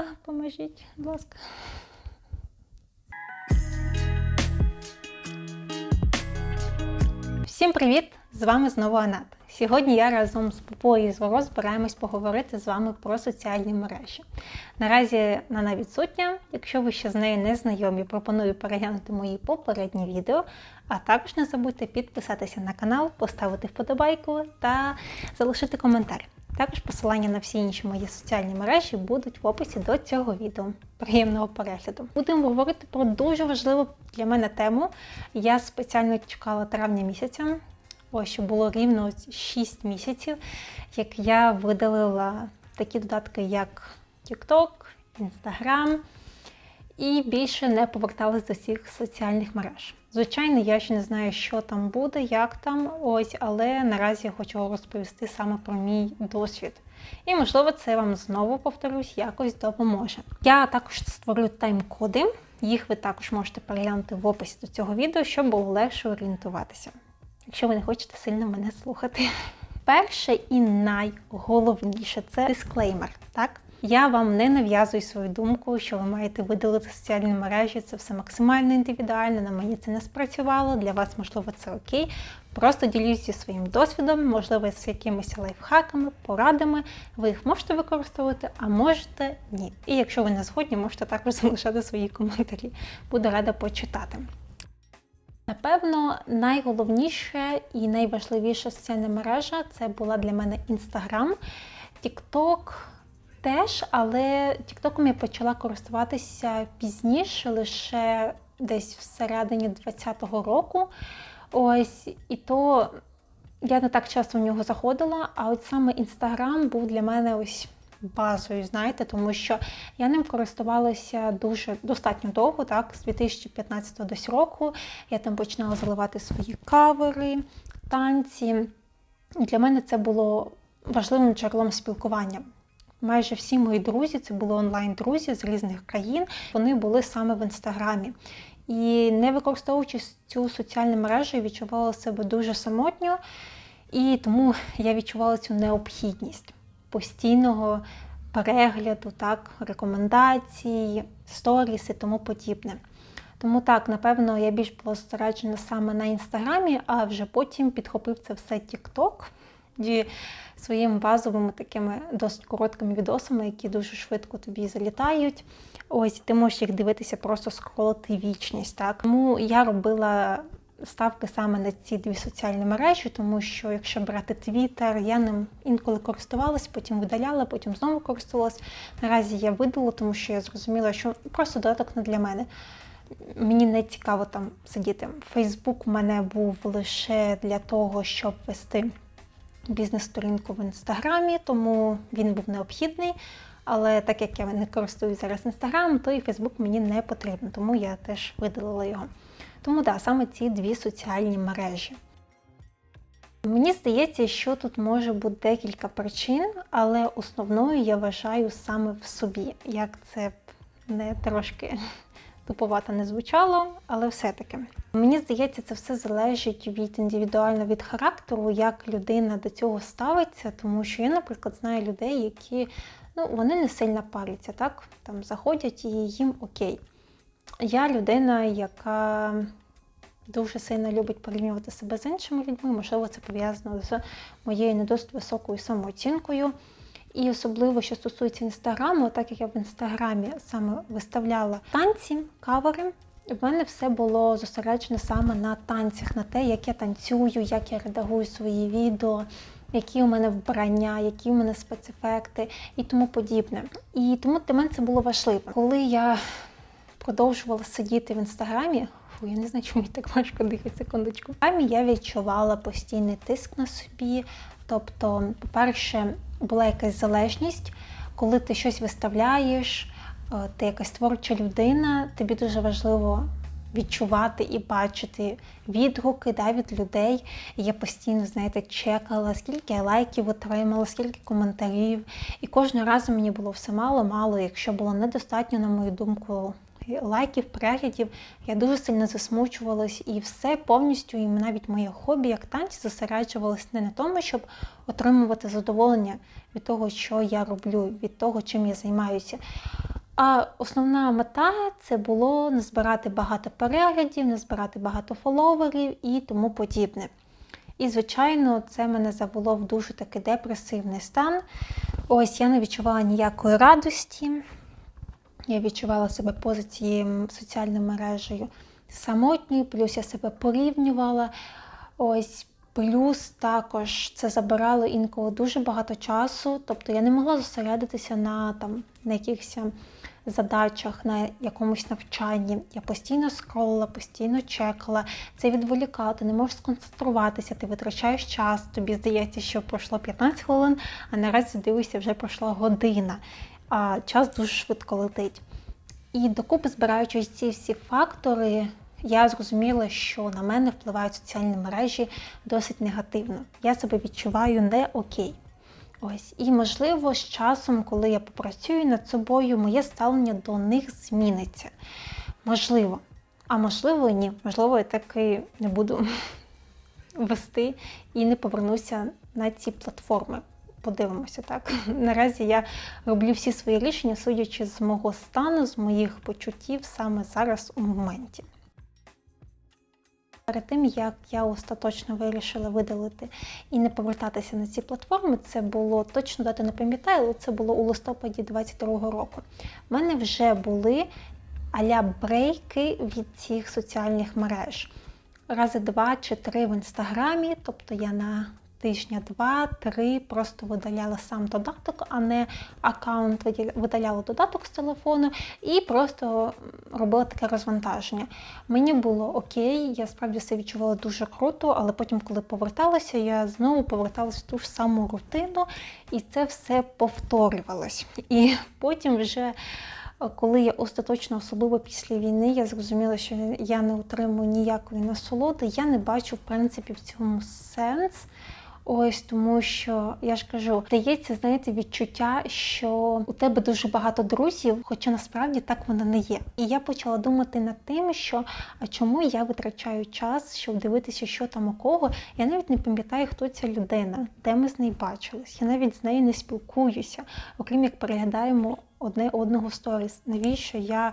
А, поможіть, будь ласка. Всім привіт! З вами знову Анат. Сьогодні я разом з Попою і Зворо збираємось поговорити з вами про соціальні мережі. Наразі вона відсутня. Якщо ви ще з нею не знайомі, пропоную переглянути мої попередні відео, а також не забудьте підписатися на канал, поставити вподобайку та залишити коментар. Також посилання на всі інші мої соціальні мережі будуть в описі до цього відео. Приємного перегляду. Будемо говорити про дуже важливу для мене тему. Я спеціально чекала травня місяця. Ось що було рівно 6 місяців, як я видалила такі додатки, як TikTok, Instagram, і більше не поверталась до всіх соціальних мереж. Звичайно, я ще не знаю, що там буде, як там, ось, але наразі я хочу розповісти саме про мій досвід. І, можливо, це вам знову повторюсь, якось допоможе. Я також створю тайм-коди, їх ви також можете переглянути в описі до цього відео, щоб було легше орієнтуватися, якщо ви не хочете сильно мене слухати. Перше і найголовніше це дисклеймер. Так? Я вам не нав'язую свою думку, що ви маєте видалити соціальні мережі. Це все максимально індивідуально. На мені це не спрацювало. Для вас, можливо, це окей. Просто ділюся своїм досвідом, можливо, з якимись лайфхаками, порадами. Ви їх можете використовувати, а можете ні. І якщо ви не згодні, можете також залишати свої коментарі. Буду рада почитати. Напевно, найголовніше і найважливіша соціальна мережа це була для мене Інстаграм, Тікток теж, але Тіктоком я почала користуватися пізніше, лише десь всередині 2020 року. Ось, і то я не так часто в нього заходила, а от саме Інстаграм був для мене ось базою, знаєте, тому що я ним користувалася дуже достатньо довго, так, з 2015 десь року. Я там починала заливати свої кавери, танці. Для мене це було важливим джерелом спілкування. Майже всі мої друзі, це були онлайн-друзі з різних країн, вони були саме в інстаграмі. І не використовуючи цю соціальну мережу, я відчувала себе дуже самотньо, і тому я відчувала цю необхідність постійного перегляду, так, рекомендацій, сторіс і тому подібне. Тому так, напевно, я більш була зосереджена саме на інстаграмі, а вже потім підхопив це все TikTok і своїми базовими такими досить короткими відосами, які дуже швидко тобі залітають. Ось ти можеш їх дивитися, просто скролити вічність. Так? Тому я робила ставки саме на ці дві соціальні мережі, тому що якщо брати Твіттер, я ним інколи користувалась, потім видаляла, потім знову користувалась. Наразі я видала, тому що я зрозуміла, що просто додаток не для мене. Мені не цікаво там сидіти. Фейсбук у мене був лише для того, щоб вести бізнес-сторінку в інстаграмі, тому він був необхідний. Але так як я не користуюсь зараз інстаграмом, то і Фейсбук мені не потрібен, тому я теж видалила його. Тому так, да, саме ці дві соціальні мережі. Мені здається, що тут може бути декілька причин, але основною я вважаю саме в собі. Як це не трошки туповато не звучало, але все-таки. Мені здається, це все залежить від індивідуально від характеру, як людина до цього ставиться, тому що я, наприклад, знаю людей, які ну, вони не сильно паряться, так? Там заходять і їм окей. Я людина, яка дуже сильно любить порівнювати себе з іншими людьми, можливо, це пов'язано з моєю не досить високою самооцінкою. І особливо, що стосується інстаграму, так як я в інстаграмі саме виставляла танці, кавери, в мене все було зосереджено саме на танцях, на те, як я танцюю, як я редагую свої відео, які у мене вбрання, які у мене спецефекти і тому подібне. І тому для мене це було важливо. Коли я продовжувала сидіти в інстаграмі, фу, я не знаю, чому так важко дихати секундочку. Самі я відчувала постійний тиск на собі. Тобто, по-перше, була якась залежність, коли ти щось виставляєш, ти якась творча людина, тобі дуже важливо відчувати і бачити відгуки да, від людей. Я постійно, знаєте, чекала, скільки я лайків отримала, скільки коментарів. І кожного разу мені було все мало-мало, якщо було недостатньо, на мою думку, лайків, переглядів, я дуже сильно засмучувалась і все повністю, і навіть моє хобі, як танці, зосереджувалось не на тому, щоб отримувати задоволення від того, що я роблю, від того, чим я займаюся. А основна мета це було не збирати багато переглядів, не збирати багато фоловерів і тому подібне. І, звичайно, це мене завело в дуже такий депресивний стан. Ось я не відчувала ніякої радості. Я відчувала себе поза цією соціальною мережею самотньою, плюс я себе порівнювала. Ось Плюс також це забирало інколи дуже багато часу, тобто я не могла зосередитися на там на якихось задачах, на якомусь навчанні. Я постійно скролила, постійно чекала. Це відволікало, ти не можеш сконцентруватися, ти витрачаєш час, тобі здається, що пройшло 15 хвилин, а наразі дивишся, вже пройшла година, а час дуже швидко летить. І докупи, збираючи ці всі фактори, я зрозуміла, що на мене впливають соціальні мережі досить негативно. Я себе відчуваю не окей. Ось, і можливо, з часом, коли я попрацюю над собою, моє ставлення до них зміниться. Можливо. А можливо, ні. Можливо, я таки не буду вести і не повернуся на ці платформи. Подивимося, так. Наразі я роблю всі свої рішення, судячи з мого стану, з моїх почуттів саме зараз у моменті. Перед тим, як я остаточно вирішила видалити і не повертатися на ці платформи, це було точно дати не пам'ятаю, але це було у листопаді 22-го року. У мене вже були аля брейки від цих соціальних мереж. Рази два чи три в інстаграмі, тобто я на тижня два-три просто видаляла сам додаток, а не аккаунт, видаляла додаток з телефону і просто робила таке розвантаження. Мені було окей, я справді себе відчувала дуже круто, але потім, коли поверталася, я знову поверталася в ту ж саму рутину, і це все повторювалось. І потім вже. Коли я остаточно, особливо після війни, я зрозуміла, що я не отримую ніякої насолоди, я не бачу в принципі в цьому сенс. Ось тому, що я ж кажу, дається, знаєте, відчуття, що у тебе дуже багато друзів, хоча насправді так воно не є. І я почала думати над тим, що а чому я витрачаю час, щоб дивитися, що там у кого. Я навіть не пам'ятаю, хто ця людина, де ми з нею бачились. Я навіть з нею не спілкуюся, окрім як переглядаємо одне одного сторіс. Навіщо я?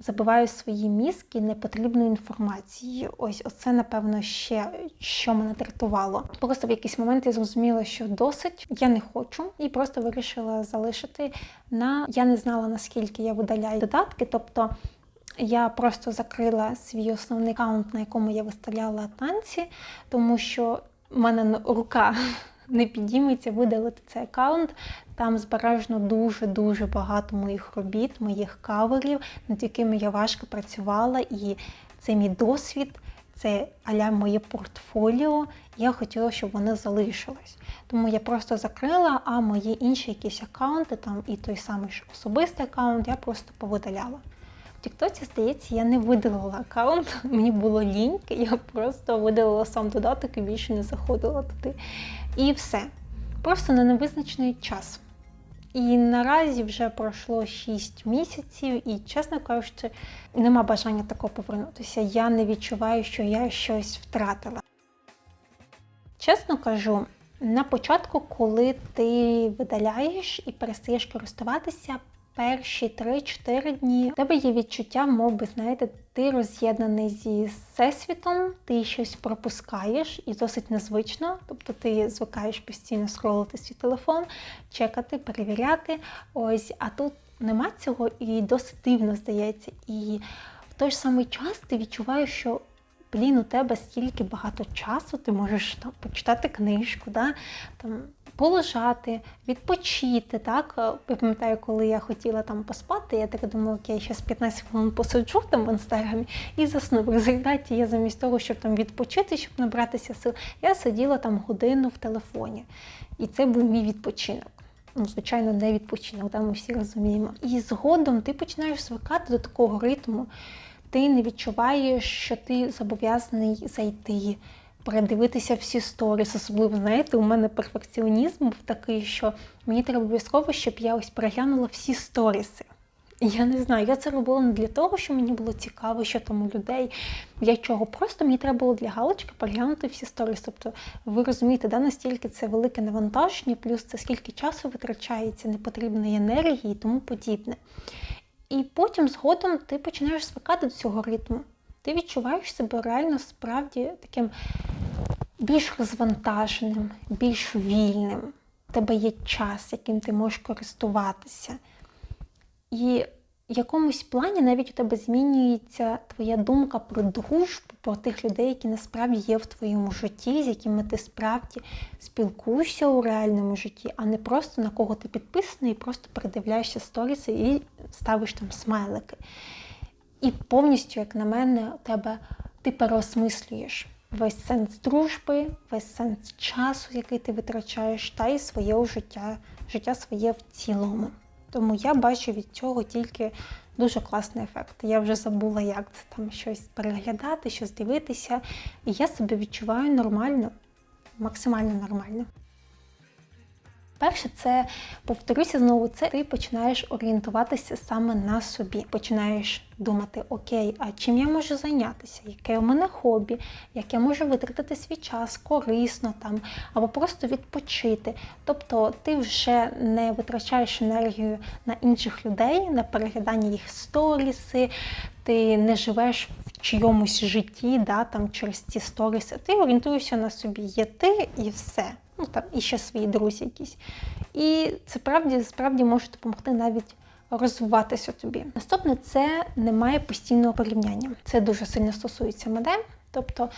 Забиваю свої мізки непотрібною інформацією. Ось оце, напевно, ще що мене дратувало. Просто в якийсь момент я зрозуміла, що досить, я не хочу, і просто вирішила залишити на я не знала наскільки я видаляю додатки, тобто. Я просто закрила свій основний аккаунт, на якому я виставляла танці, тому що в мене рука не підійметься видалити цей аккаунт. Там збережено дуже-дуже багато моїх робіт, моїх каверів, над якими я важко працювала, і це мій досвід. Це аля моє портфоліо, я хотіла, щоб вони залишились. Тому я просто закрила, а мої інші якісь аккаунти, там і той самий ж особистий аккаунт, я просто повидаляла. В Тіктоці, здається, я не видалила аккаунт, мені було ліньки, я просто видалила сам додаток і більше не заходила туди. І все. Просто на невизначений час. І наразі вже пройшло 6 місяців, і, чесно кажучи, нема бажання такого повернутися. Я не відчуваю, що я щось втратила. Чесно кажу, на початку, коли ти видаляєш і перестаєш користуватися, перші 3-4 дні в тебе є відчуття, мов би, знаєте, ти роз'єднаний зі всесвітом, ти щось пропускаєш і досить незвично. Тобто ти звикаєш постійно скролити свій телефон, чекати, перевіряти. Ось, а тут нема цього і досить дивно здається. І в той ж самий час ти відчуваєш, що блін, у тебе стільки багато часу, ти можеш там почитати книжку, да? там полежати, відпочити. так. Я пам'ятаю, коли я хотіла там поспати, я так думала, окей, зараз 15 хвилин посиджу там в інстаграмі і засну. В результаті я замість того, щоб там відпочити, щоб набратися сил, я сиділа там годину в телефоні. І це був мій відпочинок. Ну, звичайно, не відпочинок, там ми всі розуміємо. І згодом ти починаєш звикати до такого ритму ти не відчуваєш, що ти зобов'язаний зайти, передивитися всі сторіс. Особливо, знаєте, у мене перфекціонізм був такий, що мені треба обов'язково, щоб я ось переглянула всі сторіси. Я не знаю, я це робила не для того, що мені було цікаво, що там у людей, для чого. Просто мені треба було для галочки переглянути всі сторіс. Тобто, ви розумієте, да, настільки це велике навантаження, плюс це скільки часу витрачається, непотрібної енергії і тому подібне. І потім згодом ти починаєш звикати до цього ритму. Ти відчуваєш себе реально справді таким більш розвантаженим, більш вільним. У тебе є час, яким ти можеш користуватися. І в якомусь плані навіть у тебе змінюється твоя думка про дружбу, про тих людей, які насправді є в твоєму житті, з якими ти справді спілкуєшся у реальному житті, а не просто на кого ти підписаний, і просто передивляєшся сторіси і ставиш там смайлики. І повністю, як на мене, тебе ти переосмислюєш весь сенс дружби, весь сенс часу, який ти витрачаєш, та й своє життя, життя своє в цілому. Тому я бачу від цього тільки дуже класний ефект. Я вже забула, як це там щось переглядати, щось дивитися. І я себе відчуваю нормально, максимально нормально. Перше, це повторюся знову, це ти починаєш орієнтуватися саме на собі. Починаєш думати, окей, а чим я можу зайнятися? Яке у мене хобі, як я можу витратити свій час корисно там, або просто відпочити. Тобто ти вже не витрачаєш енергію на інших людей, на переглядання їх сторіси, ти не живеш в чийомусь житті, да, там через ці сторіси. Ти орієнтуєшся на собі. Є ти і все ну там і ще свої друзі якісь. І це правді справді може допомогти навіть розвиватися тобі. Наступне це немає постійного порівняння. Це дуже сильно стосується мене. Тобто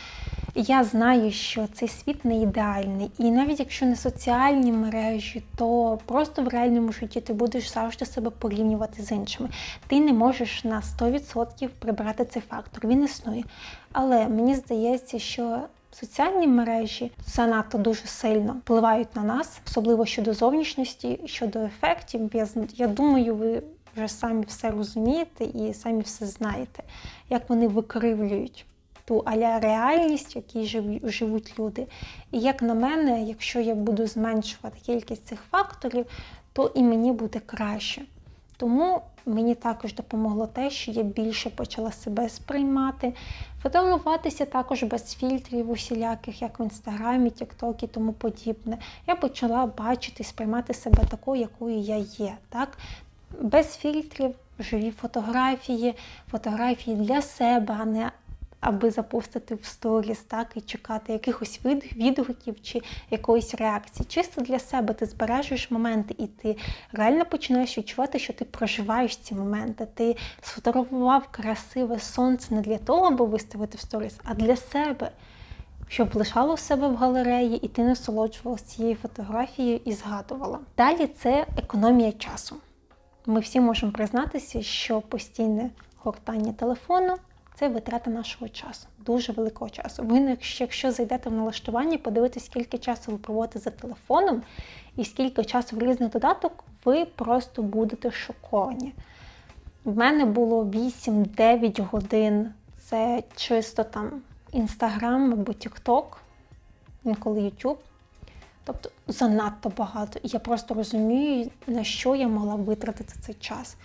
я знаю, що цей світ не ідеальний, і навіть якщо не соціальні мережі, то просто в реальному житті ти будеш завжди себе порівнювати з іншими. Ти не можеш на 100% прибрати цей фактор, він існує. Але мені здається, що Соціальні мережі занадто дуже сильно впливають на нас, особливо щодо зовнішності, щодо ефектів. Я, я думаю, ви вже самі все розумієте і самі все знаєте, як вони викривлюють ту аля реальність, в якій живуть люди. І як на мене, якщо я буду зменшувати кількість цих факторів, то і мені буде краще. Тому мені також допомогло те, що я більше почала себе сприймати, фотографуватися також без фільтрів, усіляких, як в інстаграмі, тікток і тому подібне. Я почала бачити, сприймати себе такою, якою я є. так? Без фільтрів, живі фотографії, фотографії для себе, а не аби запустити в сторіс, так, і чекати якихось відгуків чи якоїсь реакції. Чисто для себе ти збережуєш моменти, і ти реально починаєш відчувати, що ти проживаєш ці моменти. Ти сфотографував красиве сонце не для того, аби виставити в сторіс, а для себе. Щоб лишало себе в галереї, і ти насолоджувалася цією фотографією і згадувала. Далі це економія часу. Ми всі можемо признатися, що постійне гортання телефону це витрата нашого часу, дуже великого часу. Ви, якщо зайдете в налаштування, подивитесь, скільки часу ви проводите за телефоном і скільки часу в різних додаток, ви просто будете шоковані. В мене було 8-9 годин. Це чисто там Інстаграм або Тікток, інколи Ютуб. Тобто занадто багато. І я просто розумію, на що я могла витратити цей час.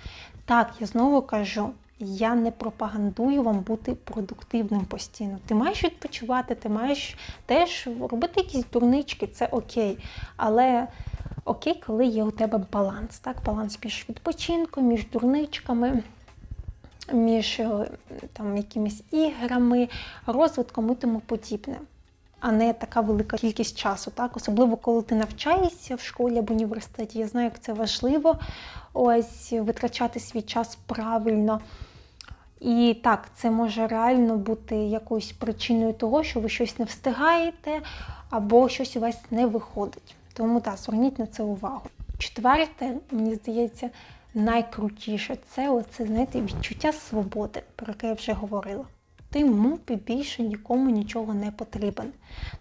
Так, я знову кажу, я не пропагандую вам бути продуктивним постійно. Ти маєш відпочивати, ти маєш теж робити якісь дурнички, це окей. Але окей, коли є у тебе баланс. Так? Баланс між відпочинком, між дурничками, між е, там, якимись іграми, розвитком і тому подібне. А не така велика кількість часу, так особливо коли ти навчаєшся в школі або університеті. Я знаю, як це важливо ось витрачати свій час правильно. І так, це може реально бути якоюсь причиною того, що ви щось не встигаєте, або щось у вас не виходить. Тому так, зверніть на це увагу. Четверте, мені здається, найкрутіше це оце, знаєте, відчуття свободи, про яке я вже говорила. Ти мов більше нікому нічого не потрібен.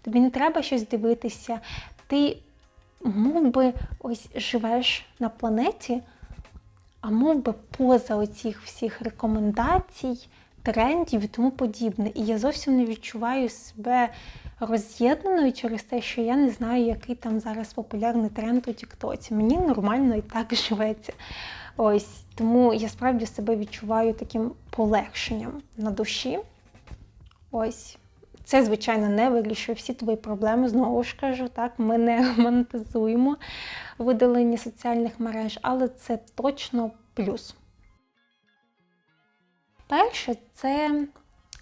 Тобі не треба щось дивитися, ти мов би ось живеш на планеті а мов би поза оцих всіх рекомендацій, трендів і тому подібне. І я зовсім не відчуваю себе роз'єднаною через те, що я не знаю, який там зараз популярний тренд у Тіктоці. Мені нормально і так живеться. Ось тому я справді себе відчуваю таким полегшенням на душі. Ось. Це, звичайно, не вирішує всі твої проблеми. Знову ж кажу, так, ми не монетизуємо видалення соціальних мереж, але це точно плюс. Перше, це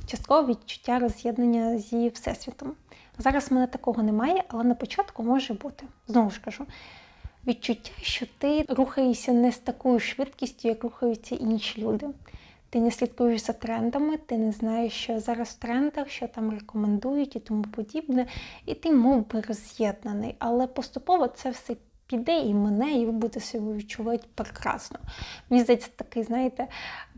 часткове відчуття роз'єднання зі Всесвітом. Зараз в мене такого немає, але на початку може бути. Знову ж кажу, відчуття, що ти рухаєшся не з такою швидкістю, як рухаються інші люди. Ти не слідкуєш за трендами, ти не знаєш, що зараз в трендах, що там рекомендують і тому подібне. І ти мов би роз'єднаний. Але поступово це все піде і мене, і ви будете себе відчувати прекрасно. Мені здається, такий, знаєте,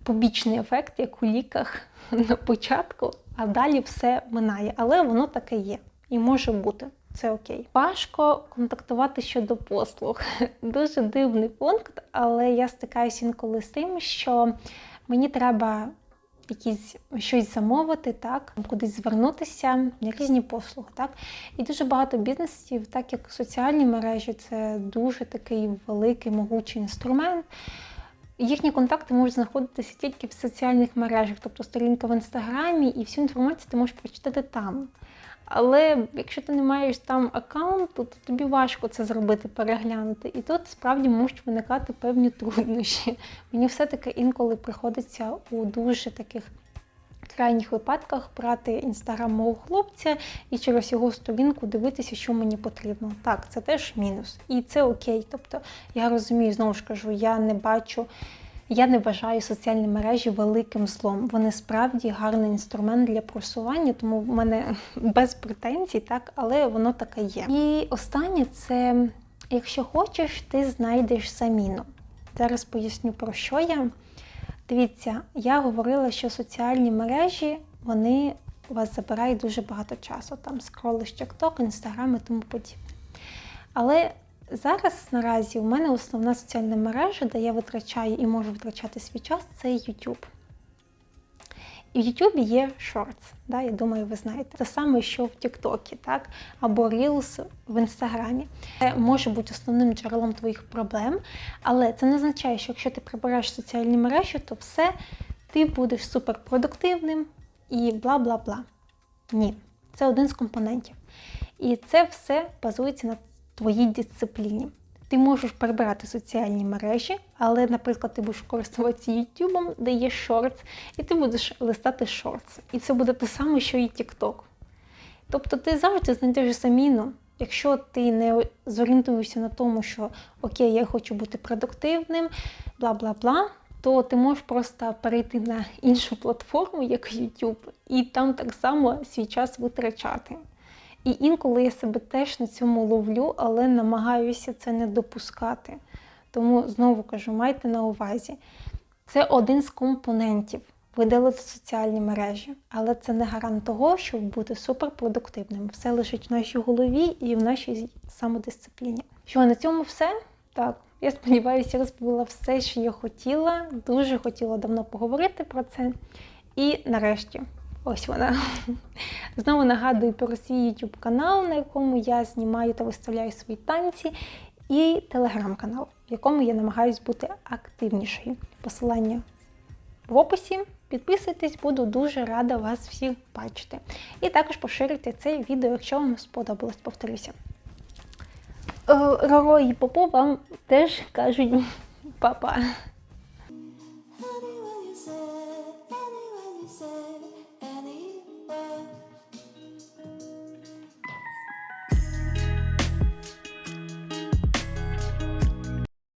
побічний ефект, як у ліках на початку, а далі все минає. Але воно таке є і може бути. Це окей. Важко контактувати щодо послуг. Дуже дивний пункт, але я стикаюся інколи з тим, що мені треба якісь щось замовити, так, кудись звернутися різні послуги. Так. І дуже багато бізнесів, так як соціальні мережі, це дуже такий великий могучий інструмент. Їхні контакти можуть знаходитися тільки в соціальних мережах, тобто сторінка в інстаграмі, і всю інформацію ти можеш прочитати там. Але якщо ти не маєш там аккаунту, то тобі важко це зробити, переглянути. І тут справді можуть виникати певні труднощі. Мені все-таки інколи приходиться у дуже таких крайніх випадках брати інстаграм мого хлопця і через його сторінку дивитися, що мені потрібно. Так, це теж мінус. І це окей. Тобто я розумію, знову ж кажу, я не бачу. Я не вважаю соціальні мережі великим злом. Вони справді гарний інструмент для просування, тому в мене без претензій, так, але воно таке є. І останнє це, якщо хочеш, ти знайдеш заміну. Зараз поясню про що я. Дивіться, я говорила, що соціальні мережі вони вас забирають дуже багато часу. Там скролиш TikTok, Instagram і тому подібне. Але Зараз наразі у мене основна соціальна мережа, де я витрачаю і можу витрачати свій час, це YouTube. І в YouTube є Shorts, да, я думаю, ви знаєте. Те саме, що в TikTok, так, або Reels в Інстаграмі. Це може бути основним джерелом твоїх проблем, але це не означає, що якщо ти прибереш соціальні мережі, то все, ти будеш суперпродуктивним і бла бла бла. Ні, це один з компонентів. І це все базується на твоїй дисципліні. Ти можеш перебирати соціальні мережі, але, наприклад, ти будеш користуватися YouTube, де є шортс, і ти будеш листати шортс. І це буде те саме, що і TikTok. Тобто ти завжди знайдеш заміну. Якщо ти не зорієнтуєшся на тому, що окей, я хочу бути продуктивним, бла бла бла, то ти можеш просто перейти на іншу платформу, як YouTube, і там так само свій час витрачати. І інколи я себе теж на цьому ловлю, але намагаюся це не допускати. Тому знову кажу, майте на увазі. Це один з компонентів видалити соціальні мережі, але це не гарант того, щоб бути суперпродуктивним. Все лежить в нашій голові і в нашій самодисципліні. Що на цьому все? Так, я сподіваюся, розповіла все, що я хотіла. Дуже хотіла давно поговорити про це. І нарешті. Ось вона. Знову нагадую про свій YouTube канал, на якому я знімаю та виставляю свої танці, і телеграм-канал, в якому я намагаюсь бути активнішою. Посилання в описі. Підписуйтесь, буду дуже рада вас всіх бачити. І також поширюйте це відео, якщо вам сподобалось, повторюся. Роро і Попо вам теж кажуть папа.